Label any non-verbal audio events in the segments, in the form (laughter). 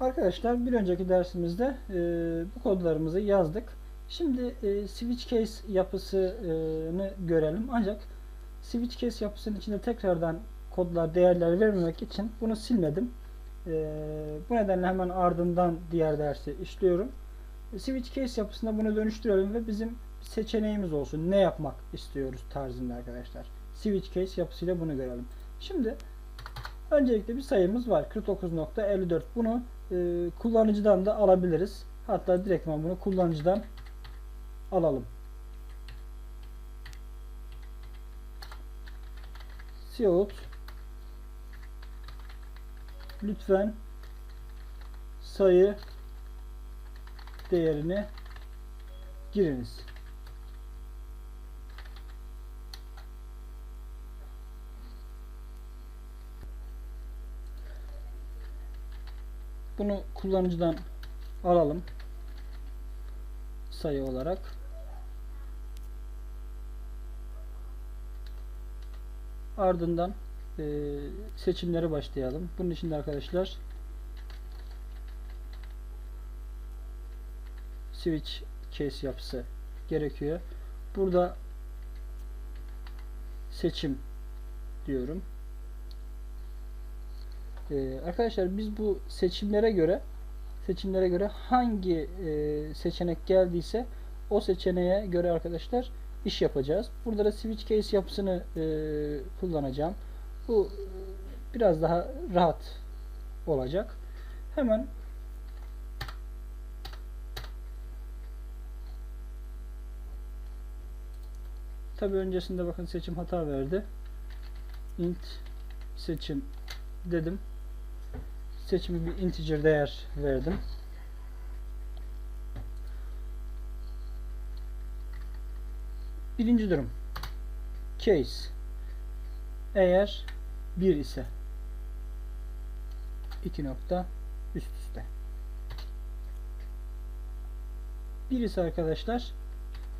Arkadaşlar bir önceki dersimizde e, bu kodlarımızı yazdık. Şimdi e, switch case yapısını görelim. Ancak switch case yapısının içinde tekrardan kodlar, değerler vermemek için bunu silmedim. E, bu nedenle hemen ardından diğer dersi işliyorum. E, switch case yapısına bunu dönüştürelim ve bizim seçeneğimiz olsun. Ne yapmak istiyoruz tarzında arkadaşlar. Switch case yapısıyla bunu görelim. Şimdi öncelikle bir sayımız var. 49.54. Bunu e, kullanıcıdan da alabiliriz. Hatta direktman bunu kullanıcıdan alalım. Cout lütfen sayı değerini giriniz. Bunu kullanıcıdan alalım. Sayı olarak. Ardından e, seçimlere başlayalım. Bunun için de arkadaşlar switch case yapısı gerekiyor. Burada seçim diyorum. Ee, arkadaşlar biz bu seçimlere göre seçimlere göre hangi e, seçenek geldiyse o seçeneğe göre arkadaşlar iş yapacağız. Burada da switch case yapısını e, kullanacağım. Bu e, biraz daha rahat olacak. Hemen Tabi öncesinde bakın seçim hata verdi. int seçim dedim. Seçimi bir integer değer verdim. Birinci durum. Case. Eğer 1 ise 2 nokta üst üste. 1 ise arkadaşlar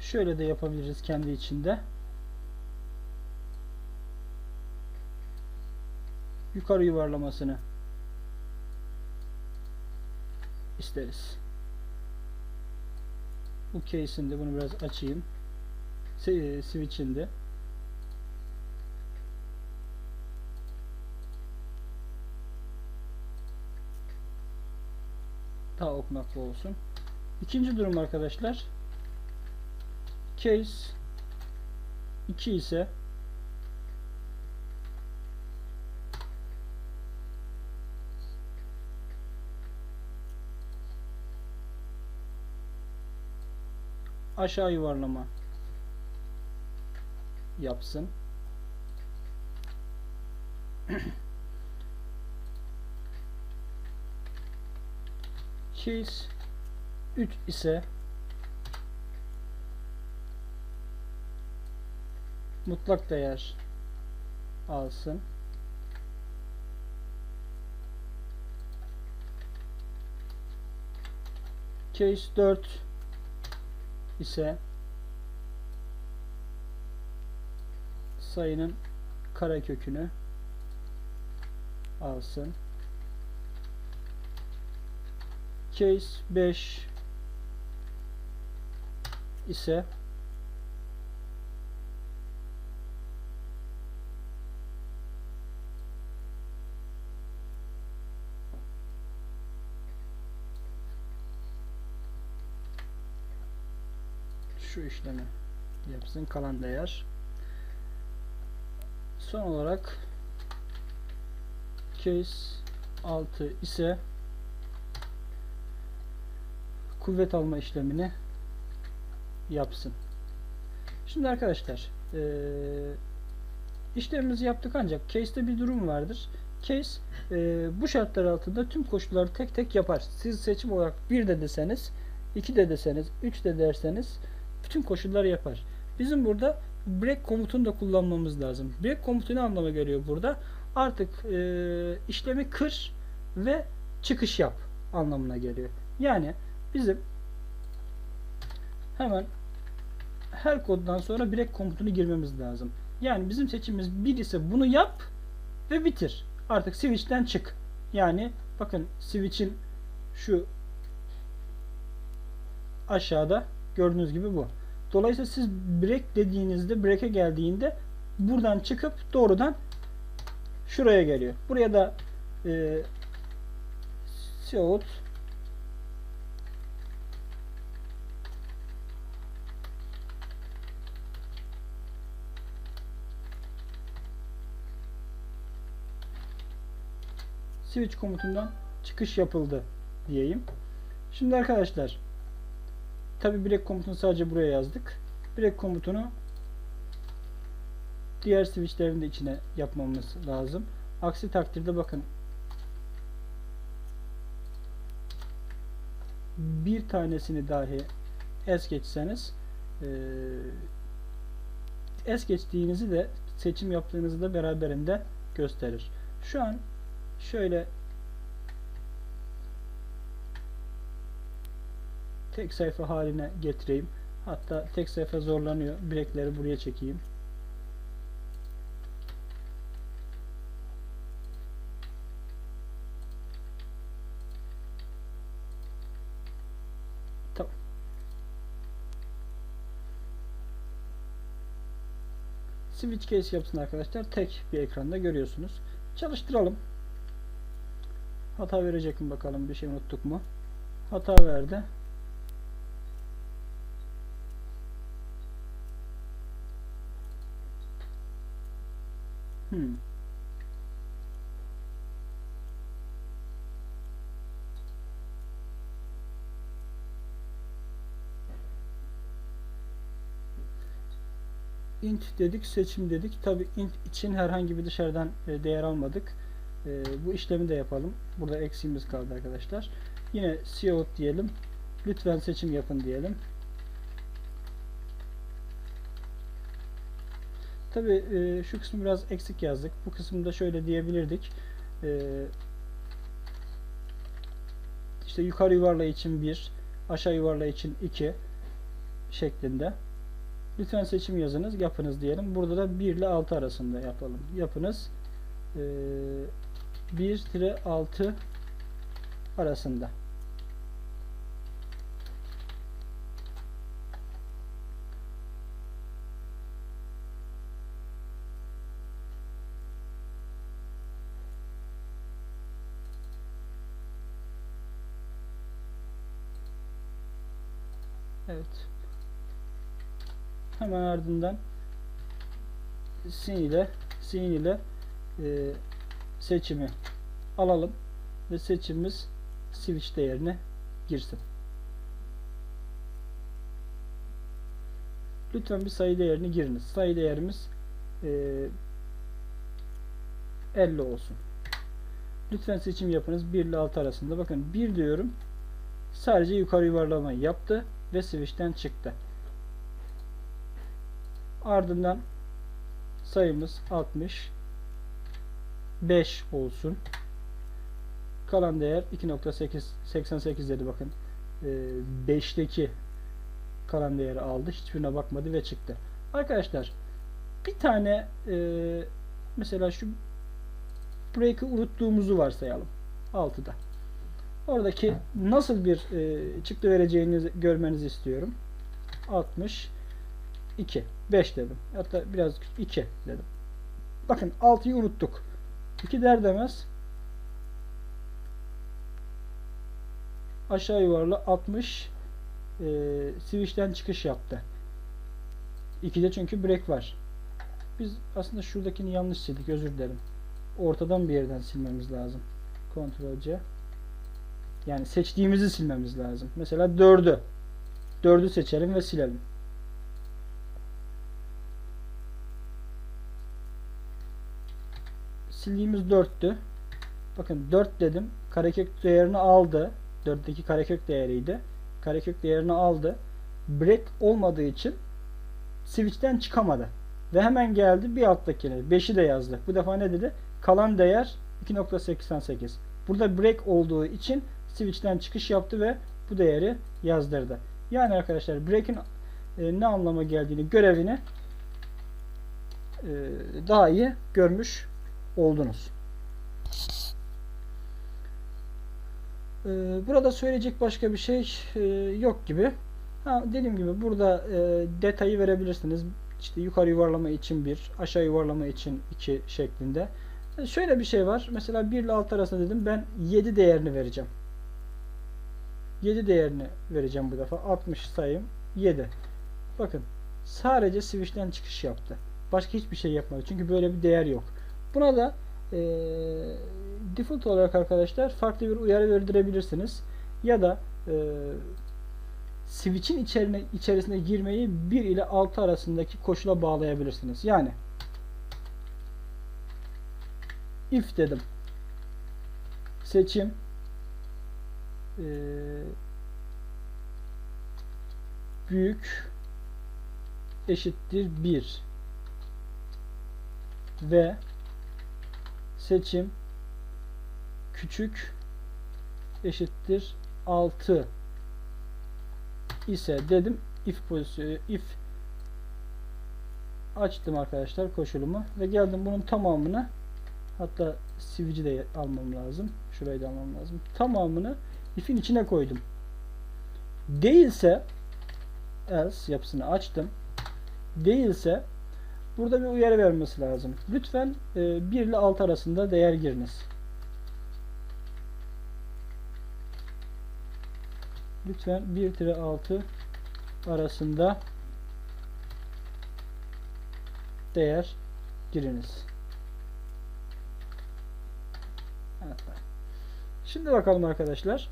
şöyle de yapabiliriz kendi içinde. yukarı yuvarlamasını isteriz. Bu case'inde bunu biraz açayım. E, switch'inde daha okunaklı olsun. İkinci durum arkadaşlar case 2 ise aşağı yuvarlama yapsın. (clears throat) Case 3 ise mutlak değer alsın. Case 4 ise sayının karekökünü alsın. Case 5 ise şu işlemi yapsın kalan değer. Son olarak case 6 ise kuvvet alma işlemini yapsın. Şimdi arkadaşlar ee, işlemimizi yaptık ancak case'de bir durum vardır. Case e, bu şartlar altında tüm koşulları tek tek yapar. Siz seçim olarak 1 de deseniz 2 de deseniz 3 de derseniz bütün koşulları yapar. Bizim burada break komutunu da kullanmamız lazım. Break komutu ne anlama geliyor burada? Artık e, işlemi kır ve çıkış yap anlamına geliyor. Yani bizim hemen her koddan sonra break komutunu girmemiz lazım. Yani bizim seçimimiz bir ise bunu yap ve bitir. Artık switch'ten çık. Yani bakın switch'in Şu aşağıda gördüğünüz gibi bu. Dolayısıyla siz break dediğinizde break'e geldiğinde buradan çıkıp doğrudan şuraya geliyor. Buraya da e, Seoul switch komutundan çıkış yapıldı diyeyim. Şimdi arkadaşlar tabi break komutunu sadece buraya yazdık. Break komutunu diğer switchlerin de içine yapmamız lazım. Aksi takdirde bakın bir tanesini dahi es geçseniz es geçtiğinizi de seçim yaptığınızı da beraberinde gösterir. Şu an şöyle tek sayfa haline getireyim. Hatta tek sayfa zorlanıyor. Breakleri buraya çekeyim. Tamam. Switch case yapsın arkadaşlar. Tek bir ekranda görüyorsunuz. Çalıştıralım. Hata verecek mi bakalım bir şey unuttuk mu? Hata verdi. Hmm. int dedik, seçim dedik. Tabi int için herhangi bir dışarıdan e, değer almadık. E, bu işlemi de yapalım. Burada eksiğimiz kaldı arkadaşlar. Yine cout diyelim. Lütfen seçim yapın diyelim. Tabi e, şu kısmı biraz eksik yazdık. Bu kısımda şöyle diyebilirdik. E, işte yukarı yuvarlay için 1, aşağı yuvarlay için 2 şeklinde. Lütfen seçim yazınız, yapınız diyelim. Burada da 1 ile 6 arasında yapalım. Yapınız e, 1-6 arasında. Evet. Hemen ardından sin ile sin ile e, seçimi alalım ve seçimimiz switch değerine girsin. Lütfen bir sayı değerini giriniz. Sayı değerimiz e, 50 olsun. Lütfen seçim yapınız 1 ile 6 arasında. Bakın 1 diyorum. Sadece yukarı yuvarlamayı yaptı ve switch'ten çıktı. Ardından sayımız 60 5 olsun. Kalan değer 2.88 dedi bakın. 5'teki ee, kalan değeri aldı. Hiçbirine bakmadı ve çıktı. Arkadaşlar bir tane e, mesela şu break'i unuttuğumuzu varsayalım. 6'da. Oradaki nasıl bir e, çıktı vereceğini görmenizi istiyorum. 60 2 5 dedim. Hatta biraz 2 dedim. Bakın 6'yı unuttuk. 2 der demez aşağı yuvarla 60 e, switch'ten çıkış yaptı. 2'de çünkü break var. Biz aslında şuradakini yanlış sildik. Özür dilerim. Ortadan bir yerden silmemiz lazım. Ctrl C. Yani seçtiğimizi silmemiz lazım. Mesela 4'ü. 4'ü seçelim ve silelim. Sildiğimiz 4'tü. Bakın 4 dedim. Karekök değerini aldı. 4'teki karekök değeriydi. Karekök değerini aldı. Break olmadığı için switch'ten çıkamadı. Ve hemen geldi bir alttakine. 5'i de yazdı. Bu defa ne dedi? Kalan değer 2.88. Burada break olduğu için switch'ten çıkış yaptı ve bu değeri yazdırdı. Yani arkadaşlar break'in e, ne anlama geldiğini, görevini e, daha iyi görmüş oldunuz. Ee, burada söyleyecek başka bir şey e, yok gibi. Ha, dediğim gibi burada e, detayı verebilirsiniz. İşte yukarı yuvarlama için 1, aşağı yuvarlama için 2 şeklinde. E, şöyle bir şey var. Mesela 1 ile 6 arasında dedim ben 7 değerini vereceğim. 7 değerini vereceğim bu defa. 60 sayım 7. Bakın sadece switch'ten çıkış yaptı. Başka hiçbir şey yapmadı. Çünkü böyle bir değer yok. Buna da e, default olarak arkadaşlar farklı bir uyarı verdirebilirsiniz. Ya da e, switch'in içerine, içerisine girmeyi 1 ile 6 arasındaki koşula bağlayabilirsiniz. Yani if dedim. Seçim e, büyük eşittir 1 ve seçim küçük eşittir 6 ise dedim if pozisyonu if açtım arkadaşlar koşulumu ve geldim bunun tamamını hatta switch'i de almam lazım. Şurayı da almam lazım. Tamamını if'in içine koydum. Değilse else yapısını açtım. Değilse burada bir uyarı vermesi lazım. Lütfen e, 1 ile 6 arasında değer giriniz. Lütfen 1-6 arasında değer giriniz. Evet. Şimdi bakalım arkadaşlar.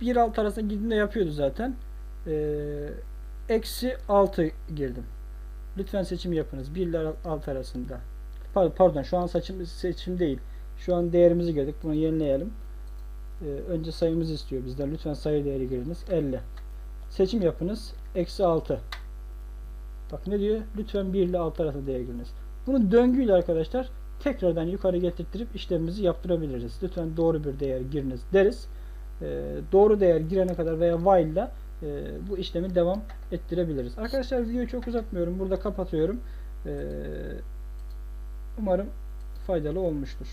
Bir alt arasında girdiğinde yapıyordu zaten. Ee, eksi 6 girdim. Lütfen seçim yapınız. 1 ile 6 arasında. Pardon, pardon şu an seçim, seçim değil. Şu an değerimizi girdik. Bunu yenileyelim. Ee, önce sayımızı istiyor bizden. Lütfen sayı değeri giriniz. 50. Seçim yapınız. Eksi 6. Bak ne diyor? Lütfen 1 ile 6 arasında değer giriniz. Bunu döngüyle arkadaşlar tekrardan yukarı getirttirip işlemimizi yaptırabiliriz. Lütfen doğru bir değer giriniz deriz. Ee, doğru değer girene kadar veya while ile e, bu işlemi devam ettirebiliriz. Arkadaşlar videoyu çok uzatmıyorum. Burada kapatıyorum. Ee, umarım faydalı olmuştur.